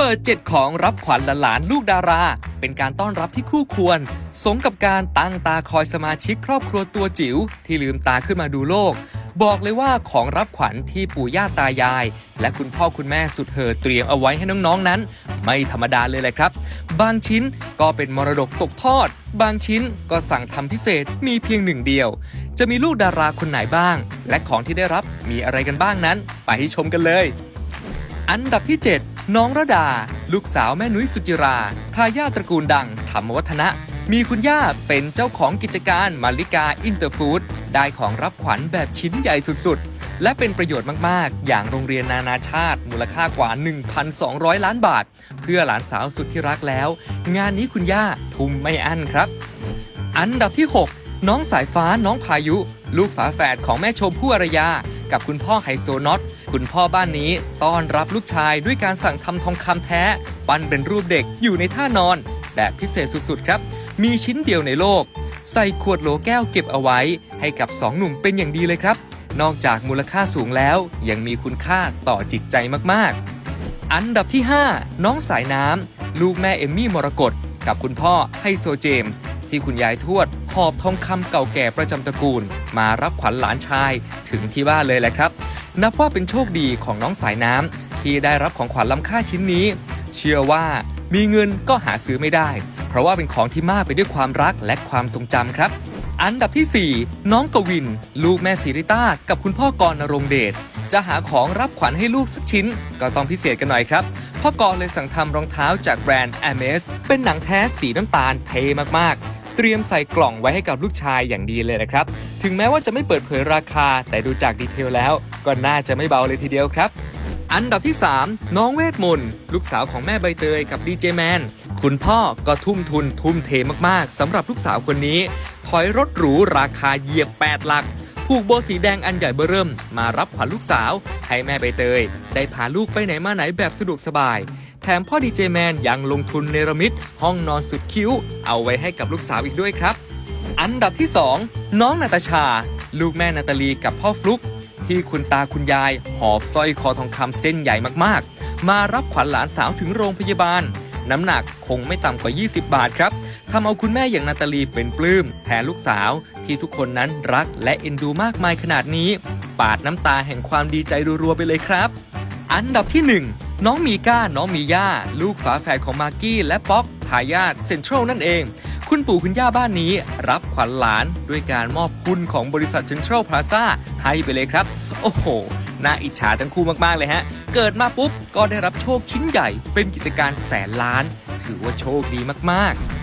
เปิดเจ็ดของรับขวัญหลานลูกดารา เป็นการต้อนรับที่คู่ควร สมกับการตั้งตาคอยสมาชิกครอบครัวตัวจิ๋วที่ลืมตาขึ้นมาดูโลก บอกเลยว่าของรับขวัญที่ปู่ย่าตายาย และคุณพ่อคุณแม่สุดเธอเตรียมเอาไว้ให้น้องๆนั้น ไม่ธรรมดาเลยแหละครับ บางชิ้นก็เป็นมรดกตกทอด บางชิ้นก็สั่งทำพิเศษมีเพียงหนึ่งเดียว จะมีลูกดาราคนไหนบ้าง และของที่ได้รับมีอะไรกันบ้างนั้น ไปให้ชมกันเลย อันดับที่ 7 น้องระดา ลูกสาวแม่นุ้ยสุจิราทายาตระกูลดังธรรมวัฒนะ มีคุณย่าเป็นเจ้าของกิจการมาริกาอินเตอร์ฟู้ดได้ของรับขวัญแบบชิ้นใหญ่สุดๆ และเป็นประโยชน์มากๆ อย่างโรงเรียนนานาชาติ มูลค่ากว่า 1,200 ล้านบาท เพื่อหลานสาวสุดที่รักแล้ว งานนี้คุณย่าทุ่มไม่อั้นครับ อันดับที่ 6 น้องสายฟ้าน้องพายุ ลูกฝาแฝดของแม่ชมพู่อารยา กับคุณพ่อไฮโซน็อต คุณพ่อบ้านนี้ต้อนรับลูกชายด้วยการสั่งทำทองคำแท้ ปั้นเป็นรูปเด็กอยู่ในท่านอน แบบพิเศษสุดๆครับ มีชิ้นเดียวในโลก ใส่ขวดโหลแก้วเก็บเอาไว้ ให้กับสองหนุ่มเป็นอย่างดีเลยครับ นอกจากมูลค่าสูงแล้ว ยังมีคุณค่าต่อจิตใจมากๆ อันดับที่ 5 น้องสายน้ำลูกแม่เอมมี่มรกตกับคุณพ่อไฮโซเจมส์ที่คุณยายทวดหอบทองคำเก่าแก่ประจำตระกูล มารับขวัญหลานชายถึงที่บ้านเลยแหละครับ นับว่าเป็นโชคดีของน้องสายน้ำที่ได้รับของขวัญล้ำค่าชิ้นนี้ เชื่อว่ามีเงินก็หาซื้อไม่ได้ เพราะว่าเป็นของที่มากไปด้วยความรักและความทรงจำครับ อันดับที่ 4 น้องกวิน ลูกแม่สิริต้ากับคุณพ่อกรณรงค์เดชจะหาของรับขวัญให้ลูกสักชิ้น ก็ต้องพิเศษกันหน่อยครับพ่อกรเลยสั่งทำรองเท้าจากแบรนด์ a m e s เป็นหนังแท้สีน้ำตาลเทมากๆ เตรียมใส่กล่องไว้ให้กับลูกชายอย่างดีเลยนะครับ ถึงแม้ว่าจะไม่เปิดเผยราคา แต่ดูจากดีเทลแล้ว ก็น่าจะไม่เบาเลยทีเดียวครับ อันดับที่ 3 น้องเวทมนต์ลูกสาวของแม่ใบเตยกับดีเจแมนคุณพ่อก็ทุ่มทุนทุ่มเทมากๆสำหรับลูกสาวคนนี้ ถอยรถหรูราคาเหยียบ8หลักผูกโบสีแดงอันใหญ่เบ้อเริ่ม มารับขวัญลูกสาว ให้แม่ใบเตย ได้พาลูกไปไหนมาไหนแบบสะดวกสบาย แถมพ่อดีเจแมนยังลงทุนเนรมิตห้องนอนสุดคิ้ว เอาไว้ให้กับลูกสาวอีกด้วยครับ อันดับที่ 2 น้องนาตาชา ลูกแม่นาตาลีกับพ่อฟลุก ที่คุณตาคุณยายหอบสร้อยคอทองคำเส้นใหญ่มากๆ มารับขวัญหลานสาวถึงโรงพยาบาล น้ำหนักคงไม่ต่ำกว่า 20 บาทครับทำเอาคุณแม่อย่างนาตาลีเป็นปลื้มแทนลูกสาวที่ทุกคนนั้นรักและเอ็นดูมากมายขนาดนี้ ปาดน้ำตาแห่งความดีใจรัวๆไปเลยครับ อันดับที่ 1 น้องมีก้า น้องมีย่า ลูกฝาแฝดของมากกี้และป๊อกทายาทเซ็นทรัลนั่นเอง คุณปู่คุณย่าบ้านนี้ รับขวัญหลานด้วยการมอบหุ้นของบริษัทเซ็นทรัลพลาซ่าให้ไปเลยครับ โอ้โห น่าอิจฉาทั้งคู่มาก ๆ เลยฮะ เกิดมาปุ๊บ ก็ได้รับโชคชิ้นใหญ่ เป็นกิจการแสนล้าน ถือว่าโชคดีมาก ๆ